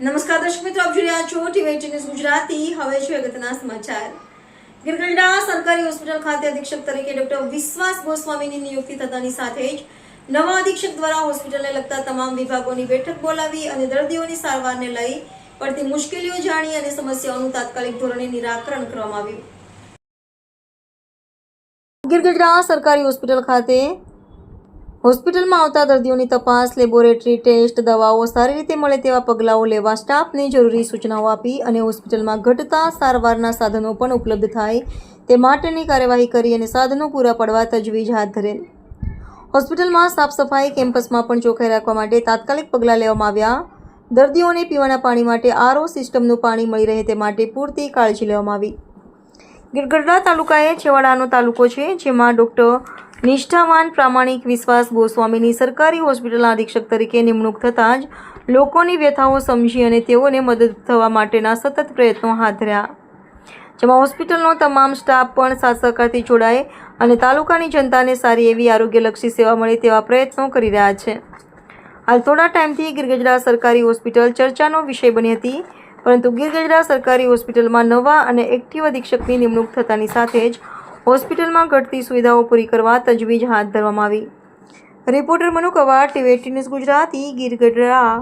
નમસ્કાર દર્શક મિત્રો, આપ જોઈ રહ્યા છો ટીવી ન્યૂઝ ગુજરાતી. હવે છે અગત્યના સમાચાર. ગિરગંડા સરકારી હોસ્પિટલ ખાતે અધિક્ષક તરીકે ડોક્ટર વિશ્વાસ ગોસ્વામીની નિયુક્તિ થતાની સાથે જ નવા અધિક્ષક દ્વારા હોસ્પિટલને લગતા તમામ વિભાગોની બેઠક બોલાવી અને દર્દીઓની સારવારને લઈ પડતી મુશ્કેલીઓ જાણી અને સમસ્યાઓનું તાત્કાલિક ધોરણે નિરાકરણ કરવામાં આવ્યું. ગિરગઢડા સરકારી હોસ્પિટલ ખાતે હોસ્પિટલમાં આવતા દર્દીઓની તપાસ, લેબોરેટરી ટેસ્ટ, દવાઓ સારી રીતે મળે તેવા પગલાઓ લેવા સ્ટાફને જરૂરી સૂચનાઓ આપી અને હોસ્પિટલમાં ઘટતા સારવારના સાધનો પણ ઉપલબ્ધ થાય તે માટેની કાર્યવાહી કરી અને સાધનો પૂરા પાડવા તજવીજ હાથ ધરેલ. હોસ્પિટલમાં સાફ સફાઈ, કેમ્પસમાં પણ ચોખ્ખાઈ રાખવા માટે તાત્કાલિક પગલાં લેવામાં આવ્યા. દર્દીઓને પીવાના પાણી માટે આરઓ સિસ્ટમનું પાણી મળી રહે તે માટે પૂરતી કાળજી લેવામાં આવી. ગીરગઢડા તાલુકા એ છેવાડાનો તાલુકો છે, જેમાં ડૉક્ટર નિષ્ઠાવાન પ્રામાણિક વિશ્વાસ ગોસ્વામીની સરકારી હોસ્પિટલના અધિક્ષક તરીકે નિમણૂક થતાં જ લોકોની વ્યથાઓ સમજી અને તેઓને મદદ થવા માટેના સતત પ્રયત્નો હાથ ધર્યા. જેમાં હોસ્પિટલનો તમામ સ્ટાફ પણ સાથ સહકારથી જોડાય અને તાલુકાની જનતાને સારી એવી આરોગ્યલક્ષી સેવા મળે તેવા પ્રયત્નો કરી રહ્યા છે. હાલ થોડા ટાઈમથી ગીરગજરા સરકારી હોસ્પિટલ ચર્ચાનો વિષય બની હતી, પરંતુ ગીરગજરા સરકારી હોસ્પિટલમાં નવા અને એક્ટિવ અધિક્ષકની નિમણૂક થતાની સાથે જ હોસ્પિટલમાં ઘટતી સુવિધાઓ પૂરી કરવા તજવીજ હાથ ધરવામાં આવી. Reporter Manu Kavad, TV news Gujarati Girgadhada